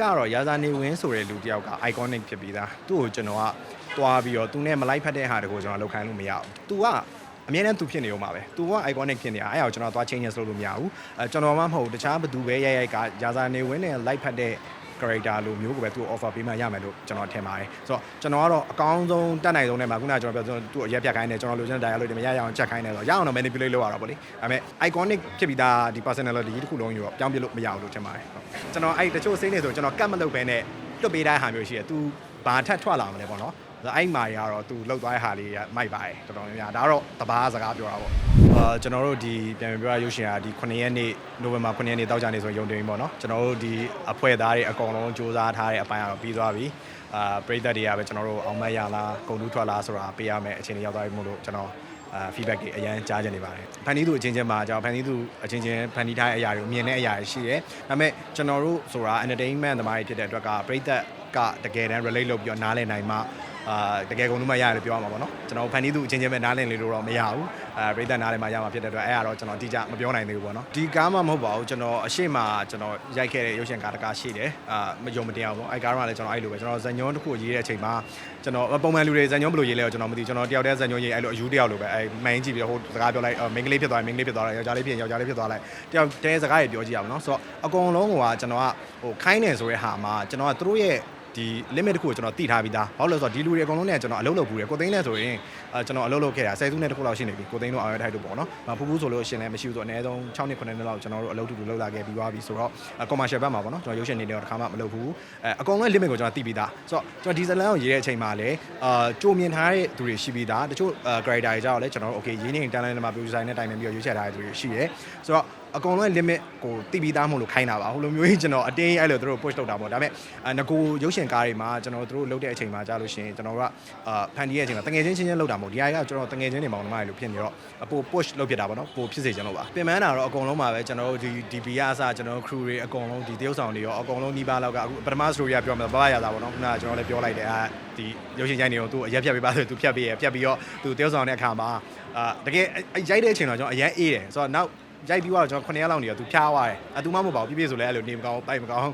ကတော့ရာဇာနေဝင်းဆိုတဲ့လူတစ်ယောက်က iconic ဖြစ်ပြီးသားသူ့ကိုကျွန်တော်ကတွားပြီးတော့သူနဲ့မလိုက်ဖက်တဲ့ဟာတကိုကျွန်တော်လောက်ခိုင်းလို့မရဘူး။ तू ကအမြဲတမ်းသူဖြစ်နေဦးမှာပဲ။ तू က iconic ဖြစ်နေတာအဲ့ဒါကိုကျွန်တော်သွား changes လုပ်လို့မရဘူး။အဲကျွန်တော်မှမဟုတ်ဘူးတခြားဘသူပဲရိုက်ရိုက်ကရာဇာနေဝင်းနဲ့လိုက်ဖက်တဲ့ character လိုမျိုးကိုပဲသူ offer ပေးမှရမယ်လို့ကျွန်တော်ထင်ပါတယ်။ဆိုတော့ကျွန်တော်ကတော့အကောင်းဆုံးတက်နိုင်ဆုံးနဲ့မှာခုနကကျွန်တော်ပြောသူ့အရက်ပြတ်ခိုင်းတယ်ကျွန်တော်လိုချင်တဲ့ dialogue တွေမရရအောင်ချက်ခိုင်းတယ်ဆိုတော့ရအောင်တော့ manipulate လုပ်ရတာပေါ့လေ။ဒါပေမဲ့ iconic ဖြစ်ပြီးသားဒီ personality တစ်ခုလုံးယူတော့ပြောင်းပြလို့မရဘူးလို့ထင်ပါတယ်ဟုတ်။ကျွန်တော်အဲ့တချို့စိနေဆိုကျွန်တော်ကတ်မလုပ်ဘဲနဲ့လွတ်ပေးတဲ့ဟာမျိုးရှိတယ်။ तू ဘာထက်ထွက်လာမလဲပေါ့နော်။ အဲ့မာတွေကတော့ तू လောက်သွားတဲ့ဟာလေးကမိုက်ပါတယ်တော်တော်များများဒါကတော့တဘာစကားပြောတာပေါ့အာကျွန်တော်တို့ဒီပြန်ပြန်ပြောရရုပ်ရှင်ကဒီ9ရက်နေ့နိုဝင်ဘာ9ရက်နေ့တောက်ကြနေဆိုရုံတင်ပေါ့နော်ကျွန်တော်တို့ဒီအဖွဲ့သားတွေအကုန်လုံးစူးစမ်းထားတဲ့အပိုင်းကတော့ပြီးသွားပြီအာပရိသတ်တွေကပဲကျွန်တော်တို့အောင်မက်ရလားဂုံတူးထွက်လားဆိုတာပေးရမယ်အချိန်ကြီးရောက်သွားပြီမို့လို့ကျွန်တော်အာ feedback တွေအရင်ကြားကြနေပါတယ်ဖန်တီးသူအချင်းချင်းမှာကျွန်တော်ဖန်တီးသူအချင်းချင်းဖန်တီးထားတဲ့အရာတွေကိုမြင်တဲ့အရာတွေရှိတယ်ဒါပေမဲ့ကျွန်တော်တို့ဆိုတာ entertainment သမားတွေဖြစ်တဲ့အတွက်ကပရိသတ်ကတကယ်တမ်း relate လုပ်ပြီးတော့နားလည်နိုင်မှ အာတကယ်ကုန်လို့မရတယ်လို့ပြောရမှာပေါ့နော်ကျွန်တော်ဖန်တီးသူအချင်းချင်းပဲနားလည်လေလို့တော့မရဘူးအာပရိသတ်နားလည်မှရမှာဖြစ်တဲ့အတွက်အဲ့ဒါတော့ကျွန်တော်အတိအကျမပြောနိုင်သေးဘူးပေါ့နော်ဒီကားမှမဟုတ်ပါဘူးကျွန်တော်အရှိမကျွန်တော်ရိုက်ခဲ့တဲ့ရုပ်ရှင်ကားတစ်ကားရှိတယ်အာမယုံမတင်အောင်ပေါ့အဲ့ကားကလည်းကျွန်တော်အဲ့လိုပဲကျွန်တော်ဇန်ညွန်းတစ်ခုရေးတဲ့အချိန်မှာကျွန်တော်ပုံမှန်လူတွေဇန်ညွန်းဘယ်လိုရေးလဲတော့ကျွန်တော်မသိကျွန်တော်တယောက်တည်းဇန်ညွန်းရေးအဲ့လိုအယူတယောက်လိုပဲအဲ့မိုင်းကြည့်ပြီးတော့ဟိုစကားပြောလိုက်မိန်းကလေးဖြစ်သွားရင်မိန်းကလေးဖြစ်သွားတယ်ယောက်ျားလေးဖြစ်ရင်ယောက်ျားလေးဖြစ်သွားလိုက်တယောက်တည်းစကားတွေပြောကြည့်ရအောင်နော်ဆိုတော့အကုန်လုံးကကျွန်တော်ကဟိုခိုင်းနေဆိုတဲ့ဟာမှာကျွန်တော်ကသူတို့ရဲ့ ဒီ limit တခုကိုကျွန်တော်တိထားပြီးသားဘာလို့လဲဆိုတော့ဒီလူတွေအကုန်လုံးနဲ့ကျွန်တော်အလုပ်လုပ်ဘူးတယ်ကိုသိန်းနဲ့ဆိုရင်အဲကျွန်တော်အလုပ်လုပ်ခဲ့တာဆယ်စုနှစ်တစ်ခုလောက်ရှိနေပြီကိုသိန်းတို့အောင်ရထိုက်တို့ပေါ့နော်မဖူးဖူးဆိုလို့အရှင်လည်းမရှိဘူးဆိုတော့အနည်းဆုံး6နှစ်9နှစ်လောက်ကျွန်တော်တို့အလုပ်တူတူလုပ်လာခဲ့ပြီးသွားပြီဆိုတော့ commercial ဘက်မှာပေါ့နော်ကျွန်တော်ရုပ်ရှင်နေတော့တစ်ခါမှမလုပ်ဘူးအဲအကုန်လုံး limit ကိုကျွန်တော်တိပြီးသားဆိုတော့ကျွန်တော်ဒီဇလန်ကိုရေးတဲ့အချိန်မှာလည်းအာကြိုမြင်ထားတဲ့သူတွေရှိပြီးသားတချို့ character တွေကြောက်လည်းကျွန်တော်တို့ okay ရင်းနေတန်လိုင်းမှာ producer နဲ့တိုင်ပင်ပြီးတော့ရွေးချယ်ထားတဲ့သူတွေရှိတယ်ဆိုတော့အကုန်လုံး limit ကိုတိပြီးသားမို့လို့ခိုင်းတာပါဟိုလိုမျိုးကြီးကျွန်တော်အတင်းအဲ့လိုသူတို့ push လုပ်တာပေါ့ဒါပေမဲ့ငကိုရုပ်ရှင်ကားတွေမှာကျွန်တော်တို့လုပ်တဲ့အချိန်မှာကြားလို့ရှိရင်ကျွန်တော်တို့ကအာဖန်တီးရဲ့အချိန်မှာတငယ်ချင်းချင်းချင်းလုပ်တာမဟုတ်ဒီဟာကကျွန်တော်တငယ်ချင်းတွေမောင်နှမတွေလို့ဖြစ်နေတော့အပို push လုပ်ဖြစ်တာပေါ့နော်ပိုဖြစ်စေချင်လို့ပါပြင်ပန်းတာတော့အကုန်လုံးပါပဲကျွန်တော်တို့ဒီ DB ကအစကျွန်တော်တို့ crew တွေအကုန်လုံးဒီတရုပ်ဆောင်တွေရောအကုန်လုံးနှီးပါလောက်ကအခုပထမ story ကပြောမှာဘာဘာရတာပေါ့နော်ခုနကကျွန်တော်လည်းပြောလိုက်တယ်အာဒီရုပ်ရှင်ရိုက်နေတော့သူအရက်ဖြတ်ပေးပါဆိုသူဖြတ်ပေးရဖြတ်ပြီးတော့သူတရုပ်ဆောင်တဲ့အခါမှာအာတကယ်ရိုက်တဲ့အချိန်တော့ကျွန်တော်အရင်အေးတယ်ဆိုတော့နောက် ရိုက်ပြီးတော့ကျွန်တော်9ရက်လောက်နေတော့သူဖျားသွားတယ်အတူမမဟုတ်ပါဘူးပြပြဆိုလဲအဲ့လိုနေမကောင်းပိုက်မကောင်း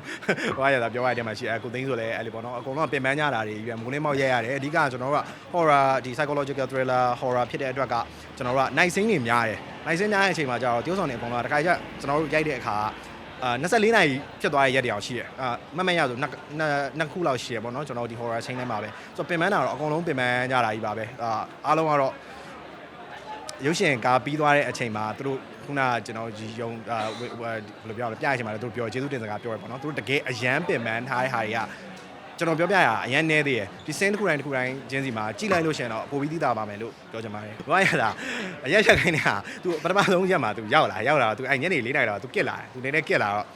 ဟိုရတာပြောရတဲ့မှာရှိအဲကိုသိန်းဆိုလဲအဲ့လိုပေါ့နော်အကုန်လုံးပင်ပန်းကြတာတွေရွယ်မုန်းလေးမောက်ရက်ရတယ်အဓိကကျွန်တော်တို့က horror ဒီ psychological thriller horror ဖြစ်တဲ့အတွက်ကကျွန်တော်တို့က night scene တွေများတယ် night scene များတဲ့အချိန်မှာကျတော့တရုပ်ဆောင်တွေအကုန်လုံးတခါကျကျွန်တော်တို့ရိုက်တဲ့အခါအာ24နာရီဖြစ်သွားတဲ့ရက်တရောင်ရှိတယ်အာမမရဆိုနှစ်နှစ်ခုလောက်ရှိရပေါ့နော်ကျွန်တော်ဒီ horror ချင်းထဲမှာပဲဆိုတော့ပင်ပန်းတာတော့အကုန်လုံးပင်ပန်းကြတာကြီးပါပဲအာအားလုံးကတော့ ရုပ်ရှင်ကားပြီးသွားတဲ့အချိန်မှာသူတို့ခုနကကျွန်တော်ဒီယုံအာဘယ်လိုပြောရလဲပြရချိန်မှာလည်းသူတို့ပြောကျေးဇူးတင်စကားပြောရပေါ့နော်သူတို့တကယ်အရန်ပင်ပန်းထားတဲ့ဟာတွေကကျွန်တော်ပြောပြရအရန်နေသေးတယ်ဒီစင်းတစ်ခုတိုင်းတစ်ခုတိုင်းချင်းစီမှာကြည့်လိုက်လို့ရှင်တော့ပိုပြီးသိတာပါမယ်လို့ပြောချင်ပါတယ်ဘာရတာအရက်ချက်ခိုင်းနေတာသူပထမဆုံးရက်မှာသူရောက်လာရောက်လာသူအဲ့ညနေ၄နာရီတော့သူကစ်လာတယ်သူနည်းနည်းကစ်လာတော့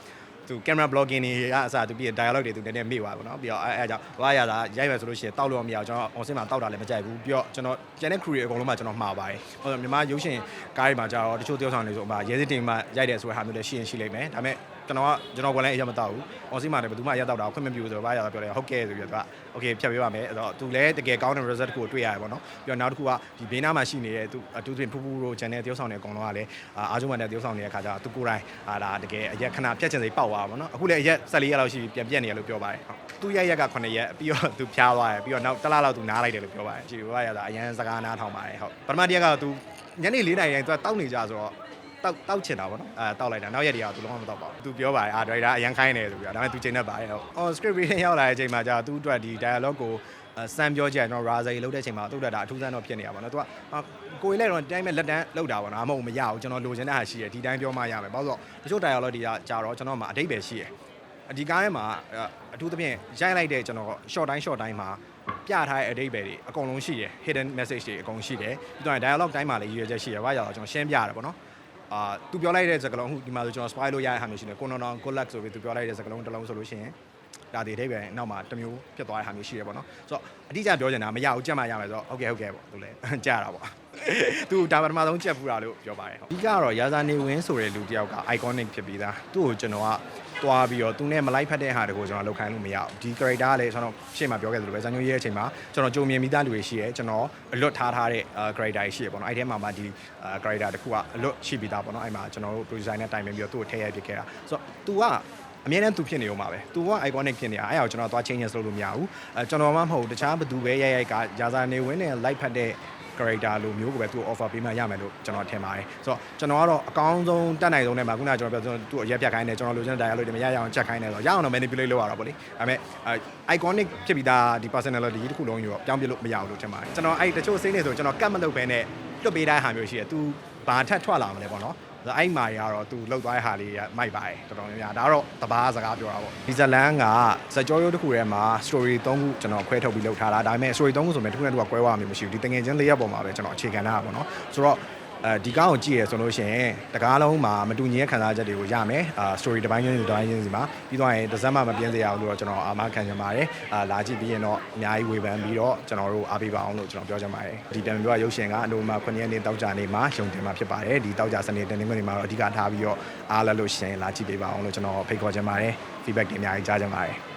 သူ camera blocking တွေကအစားသူပြီး dialogue တွေသူနည်းနည်းမေ့သွားပါတော့ပြီးတော့အဲအဲကြောင့်ဘာရတာရိုက်မယ်ဆိုလို့ရှိရင်တောက်လို့မရအောင်ကျွန်တော် on scene မှာတောက်တာလည်းမကြိုက်ဘူးပြီးတော့ကျွန်တော်ကျန်တဲ့ crew တွေအကုန်လုံးမှာကျွန်တော်မှားပါတယ်ဟိုမြန်မာရုပ်ရှင်ကားတွေမှာကြတော့တချို့တယောက်ဆောင်တွေဆိုဥရဲစစ်တင်မှာရိုက်တယ်ဆိုတဲ့ဟာမျိုးလည်းရှိရင်ရှိလိမ့်မယ်ဒါပေမဲ့ ကျွန်တော်ကကျွန်တော်ကလည်းအရင်မတောက်ဘူး။ on scene မှာလည်းဘယ်သူမှအရင်တောက်တာခွင့်မပြုဘူးဆိုတော့ဘာရတာပြောတယ်ဟုတ်ကဲ့ဆိုပြီးတော့သူက okay ဖြတ်ပေးပါမယ်အဲ့တော့သူလည်းတကယ်ကောင်းတဲ့ result ကိုတွေ့ရတယ်ပေါ့နော်။ပြီးတော့နောက်တစ်ခုကဒီဘေးနားမှာရှိနေတဲ့သူအတူတူဖူးဖူးတို့ channel တယောက်ဆောင်တွေအကုန်လုံးကလည်းအားကျုံမှန်တဲ့တယောက်ဆောင်နေတဲ့ခါကျတော့သူကိုယ်တိုင်ဟာဒါတကယ်အရက်ခဏဖြတ်ချင်စိပေါက်သွားပါပေါ့နော်။အခုလည်းအရက်14ရက်လောက်ရှိပြန်ပြက်နေရလို့ပြောပါတယ်ဟုတ်။သူရက်ရက်က9ရက်ပြီးတော့သူဖျားသွားတယ်ပြီးတော့နောက်တစ်လလောက်သူနားလိုက်တယ်လို့ပြောပါတယ်။ကြည့်ဘာရတာအရင်စကားနားထောင်ပါတယ်ဟုတ်။ပထမတစ်ရက်ကတော့သူညနေ4နာရီတိုင်းသူကတောက်နေကြဆိုတော့ တောက်တောက်ချင်တာပေါ့နော်အဲတောက်လိုက်တာနောက်ရက်တွေကသူလုံးဝမတောက်ပါဘူးသူပြောပါတယ်အာဒရိုက်တာအရန်ခိုင်းနေဆိုပြီးတော့ဒါပေမဲ့သူချိန်တတ်ပါတယ်ဟုတ် on script reading ရောက်လာတဲ့အချိန်မှာကြာသူ့အတွက်ဒီ dialogue ကိုစမ်းပြောကြတယ်ကျွန်တော် raza လောက်တဲ့အချိန်မှာသူ့အတွက်ဒါအထူးဆန်းတော့ဖြစ်နေတာပေါ့နော်သူကကိုယ်လည်းတော့တိုင်းမဲ့လက်တန်းလောက်တာပေါ့နော်အမဟုတ်မရဘူးကျွန်တော်လိုချင်တဲ့ဟာရှိတယ်ဒီတိုင်းပြောမှရမယ်ဘာလို့ဆိုတော့တချို့ dialogue တွေကကြာတော့ကျွန်တော်မှအတိတ်ပဲရှိတယ်ဒီကားထဲမှာအထူးသဖြင့်ရိုက်လိုက်တဲ့ကျွန်တော် short တိုင်း short တိုင်းမှာပြထားတဲ့အတိတ်ပဲတွေအကုန်လုံးရှိတယ် hidden message တွေအကုန်ရှိတယ်ပြီးတော့ dialogue တိုင်းမှာလည်းရည်ရွယ်ချက်ရှိတယ်ဘာကြောင့်ကျွန်တော်ရှင်းပြရတယ်ပေါ့နော် အာသူပြောလိုက်တဲ့စကားလုံးအခုဒီမှာဆိုကျွန်တော် spoil လို့ရတဲ့ဟာမျိုးရှိတယ်ကိုနော်နော် good luck ဆိုပြီးသူပြောလိုက်တဲ့စကားလုံးတစ်လုံးဆိုလို့ရှိရင်ဒါဒီအထိပ္ပယ်နောက်မှာတစ်မျိုးဖြစ်သွားတဲ့ဟာမျိုးရှိတယ်ပေါ့နော်ဆိုတော့အတိအကျပြောချင်တာမရဘူးကြက်မှရမယ်ဆိုတော့ဟုတ်ကဲ့ဟုတ်ကဲ့ပေါ့သူလည်းကြားတာပေါ့သူဒါပထမဆုံးကြက်ပူတာလို့ပြောပါတယ်ဟုတ်အဓိကတော့ရာဇာနေဝင်းဆိုတဲ့လူတစ်ယောက်က iconic ဖြစ်ပြီးသားသူ့ကိုကျွန်တော်က တွားပြီးတော့သူနဲ့မလိုက်ဖက်တဲ့ဟာတကိုကျွန်တော်လောက်ခိုင်းလို့မရဘူးဒီ character ကလည်းကျွန်တော်ရှေ့မှာပြောခဲ့သလိုပဲဇန်ညိုရေးရဲ့အချိန်မှာကျွန်တော်ကြုံမြင်မိသားလူတွေရှိရဲကျွန်တော်အလွတ်ထားထားတဲ့ character တွေရှိရပေါ့နော်အဲ့ထဲမှာမှဒီ character တခုကအလွတ်ရှိပြီးသားပေါ့နော်အဲ့မှာကျွန်တော်တို့ producer နဲ့တိုင်ပင်ပြီးတော့သူ့ကိုထည့်ရိုက်ပြခဲ့တာဆိုတော့ तू ကအမြဲတမ်းသူဖြစ်နေဦးမှာပဲသူက iconic ဖြစ်နေတာအဲ့ဒါကိုကျွန်တော်သွား changes လုပ်လို့မရဘူးအဲကျွန်တော်မှမဟုတ်ဘူးတခြားဘသူပဲရိုက်ရိုက်ကဂျာဇာနေဝင်းနဲ့ live ဖတ်တဲ့ character လိုမျိုးကိုပဲသူ offer ပေးမှရမယ်လို့ကျွန်တော်ထင်ပါတယ်ဆိုတော့ကျွန်တော်ကတော့အကောင်းဆုံးတက်နိုင်ဆုံးနဲ့မှာခုနကကျွန်တော်ပြောသူ့အရက်ပြတ်ခိုင်းတယ်ကျွန်တော်လိုချင်တဲ့ dialogue တွေမရရအောင်ချက်ခိုင်းတယ်ဆိုတော့ရအောင်တော့ manipulate လုပ်ရတာပေါ့လေဒါပေမဲ့ iconic ဖြစ်ပြီးသားဒီ personality တစ်ခုလုံးရောပြောင်းပြလို့မရဘူးလို့ထင်ပါတယ်ကျွန်တော်အဲ့တချို့စိမ့်နေဆိုကျွန်တော်ကတ်မလုပ်ဘဲနဲ့လွတ်ပေးတဲ့ဟာမျိုးရှိတယ် तू ဘာထက်ထွက်လာမလဲပေါ့နော် အဲ့မာတွေကတော့သူလှုပ်သွားတဲ့ဟာလေးကမိုက်ပါတယ်တော်တော်များများဒါကတော့တဘာစကားပြောတာပေါ့ဒီဇလန်ကစကြောရိုးတစ်ခုထဲမှာ story 3ခုကျွန်တော်ခွဲထုတ်ပြီးလုပ်ထားတာဒါပေမဲ့ story 3ခုဆိုရင်တစ်ခုနဲ့တစ်ခုကကွဲသွားမှာမရှိဘူးဒီတငယ်ချင်း၄ရက်ပေါ်မှာပဲကျွန်တော်အခြေခံထားတာပေါ့နော်ဆိုတော့ အဲဒီကားကိုကြည့်ရဆိုလို့ရှိရင်တကားလုံးမှာမတူညီတဲ့ခံစားချက်တွေကိုရမယ်အာ story တစ်ပိုင်းချင်းတစ်ပိုင်းချင်းစီမှာပြီးတော့ရင်တစ်စက်မှမပြင်းစရာဘူးလို့တော့ကျွန်တော်အာမခံချင်ပါတယ်အာလာကြည့်ပြီးရင်တော့အများကြီးဝေဖန်ပြီးတော့ကျွန်တော်တို့အားပေးပါအောင်လို့ကျွန်တော်ပြောချင်ပါတယ်ဒီတံပြောရုပ်ရှင်ကအနိုမာ9ရက်နေ့တောက်ကြနေ့မှာရုံတင်မှာဖြစ်ပါတယ်ဒီတောက်ကြစနေတနင်္ဂနွေနေ့မှာတော့အဓိကထားပြီးတော့အားလက်လို့ရှိရင်လာကြည့်ပေးပါအောင်လို့ကျွန်တော်ဖိတ်ခေါ်ချင်ပါတယ် feedback တွေအများကြီးကြားချင်ပါတယ်